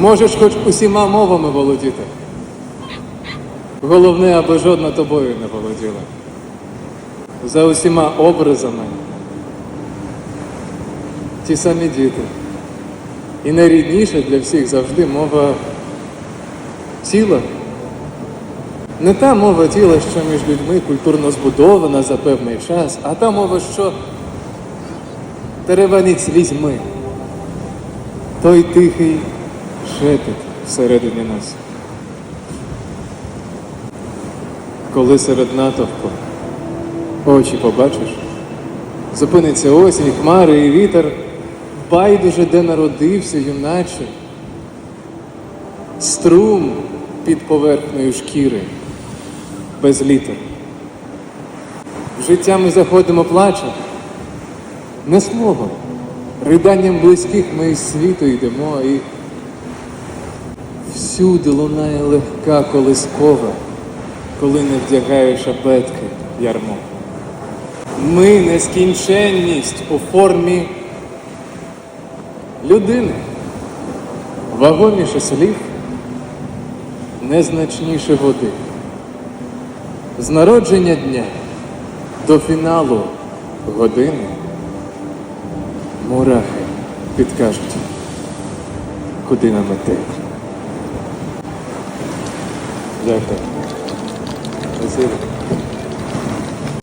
Можеш хоч усіма мовами володіти. Головне, аби жодна тобою не володіла. За усіма образами. Ті самі діти. І найрідніша для всіх завжди мова тіла. Не та мова тіла, що між людьми культурно збудована за певний час, а та мова, що тереванить слізьми. Той тихий шепіт всередині нас. Коли серед натовпу очі побачиш, зупиниться осінь, хмари і вітер, байдуже, де народився, юначе, струм під поверхнею шкіри, без літер. В життя ми заходимо плачем, не словом, риданням близьких ми із світу йдемо, і всюди лунає легка колискова, коли не вдягаєш абетки ярмо. Ми нескінченність у формі людини, вагоміше слів, незначніше води. З народження дня до фіналу години мурахи підкажуть, куди нам іти. Exactly. I see it.